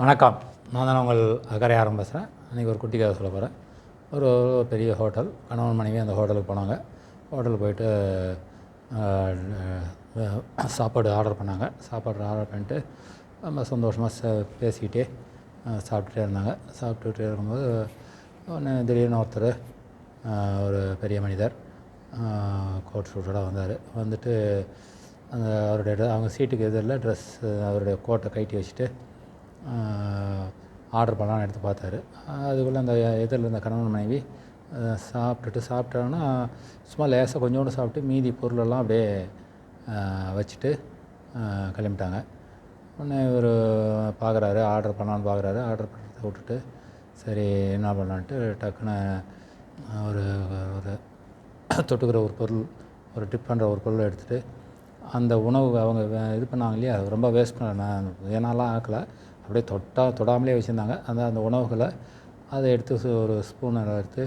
வணக்கம். நான் தான் உங்கள் அக்கரையாரம் பேசுகிறேன் அன்றைக்கி ஒரு குட்டி கதை சொல்ல போகிறேன் ஒரு ஒரு பெரிய ஹோட்டல். கணவன் மனைவி அந்த ஹோட்டலுக்கு போனாங்க. ஹோட்டலுக்கு போயிட்டு சாப்பாடு ஆர்டர் பண்ணாங்க. சாப்பாடு ஆர்டர் பண்ணிட்டு ரொம்ப சந்தோஷமாக பேசிக்கிட்டே சாப்பிட்டுட்டே இருந்தாங்க. சாப்பிட்டுட்டே இருக்கும்போது ஒன்று திடீர்னு ஒருத்தர் ஒரு பெரிய மனிதர் கோட் ஷூட்டோட வந்தார். வந்துட்டு அந்த அவருடைய அவங்க சீட்டுக்கு எதிரில் ட்ரெஸ் அவருடைய கோட்டை கட்டி வச்சுட்டு ஆர்டர் பண்ணலான்னு எடுத்து பார்த்தாரு. அதுக்குள்ளே அந்த இதில் இருந்த கணவன் மனைவி சாப்பிட்டுட்டு சாப்பிட்டாங்கன்னா சும்மா லேசாக கொஞ்சோண்டு சாப்பிட்டு மீதி பொருளெல்லாம் அப்படியே வச்சுட்டு கிளம்பிட்டாங்க. உடனே இவர் பார்க்குறாரு ஆர்டர் பண்ணலான்னு பார்க்குறாரு. ஆர்டர் பண்ணுறத விட்டுட்டு சரி என்ன பண்ணலான்ட்டு டக்குன்னு ஒரு ஒரு தொட்டுக்கிற ஒரு பொருள் ஒரு டிப் பண்ணுற ஒரு பொருளை எடுத்துகிட்டு அந்த உணவு அவங்க இது பண்ணாங்க இல்லையா? அது ரொம்ப வேஸ்ட் பண்ண ஏன்னாலாம் ஆக்கலை. அப்படியே தொட்டா தொடாமலே வச்சுருந்தாங்க. அந்த அந்த உணவுகளை அதை எடுத்து ஒரு ஸ்பூன் எடுத்து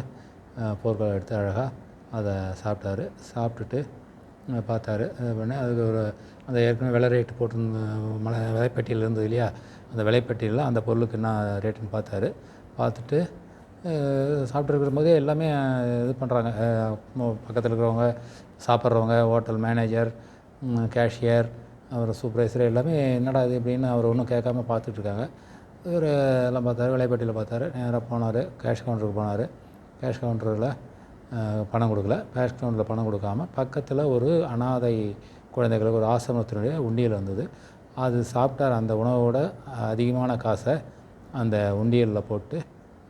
போர்க்களை பொருட்களை எடுத்து அழகாக அதை சாப்பிட்டாரு. சாப்பிட்டுட்டு பார்த்தாரு. இது பண்ணி அதுக்கு ஒரு அந்த ஏற்கனவே விலை ரேட்டு போட்டிருந்த மலை விலைப்பட்டியல் இருந்தது இல்லையா? அந்த விலைப்பட்டியலில் அந்த பொருளுக்கு என்ன ரேட்டுன்னு பார்த்தாரு. பார்த்துட்டு சாப்பிட்ருக்கிற போதே எல்லாமே இது பண்ணுறாங்க பக்கத்தில் இருக்கிறவங்க சாப்பிட்றவங்க ஹோட்டல் மேனேஜர் கேஷியர் அவர் சூப்பர்வைசர் எல்லாமே என்னடா இது அப்படின்னு அவர் ஒன்றும் கேட்காம பார்த்துட்டு இருக்காங்க இவர் எல்லாம் பார்த்தாரு விலைப்பட்டியில் பார்த்தாரு நேராக போனார் கேஷ் கவுண்டருக்கு போனார். கேஷ் கவுண்டரில் பணம் கொடுக்கல. கேஷ் கவுண்டரில் பணம் கொடுக்காம பக்கத்தில் ஒரு அனாதை குழந்தைகளுக்கு ஒரு ஆசிரமத்தினுடைய உண்டியல் வந்தது அது சாப்பிட்டார். அந்த உணவோட அதிகமான காசை அந்த உண்டியலில் போட்டு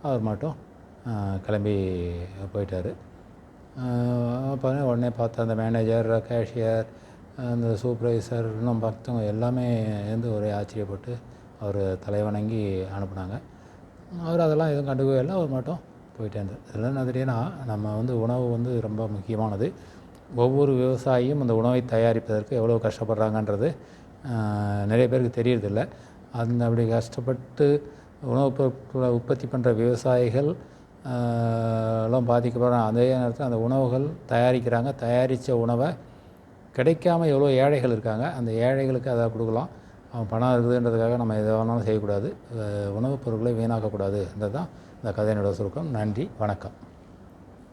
அவர் மட்டும் கிளம்பி போயிட்டார். அப்போ உடனே பார்த்தா அந்த மேனேஜர் கேஷியர் அந்த சூப்பர்வைசர் இன்னும் பக்தவங்க எல்லாமே வந்து ஒரே ஆச்சரியப்பட்டு அவர் தலைவணங்கி அனுப்புனாங்க. அவர் அதெல்லாம் எதுவும் கண்டுக்கவே இல்லை. அவர் மட்டும் போயிட்டே இருந்தார். இதெல்லாம் என்ன நம்ம வந்து உணவு வந்து ரொம்ப முக்கியமானது. ஒவ்வொரு விவசாயியும் அந்த உணவை தயாரிப்பதற்கு எவ்வளோ கஷ்டப்படுறாங்கன்றது நிறைய பேருக்கு தெரியறதில்ல. அந்த அப்படி கஷ்டப்பட்டு உணவுப் பொருட்களை உற்பத்தி பண்ணுற விவசாயிகள் எல்லாம் பாதிக்கப்படுறாங்க. அதே நேரத்தில் அந்த உணவுகள் தயாரிக்கிறாங்க. தயாரித்த உணவை கிடைக்காம எவ்வளோ ஏழைகள் இருக்காங்க அந்த ஏழைகளுக்கு அதை கொடுக்கலாம். அவன் பணம் இருக்குதுன்றதுக்காக நம்ம எதை வேணாலும் செய்யக்கூடாது. உணவுப் பொருட்களை வீணாக்கக்கூடாது. தான் இந்த கதையினோட சுருக்கம். நன்றி வணக்கம்.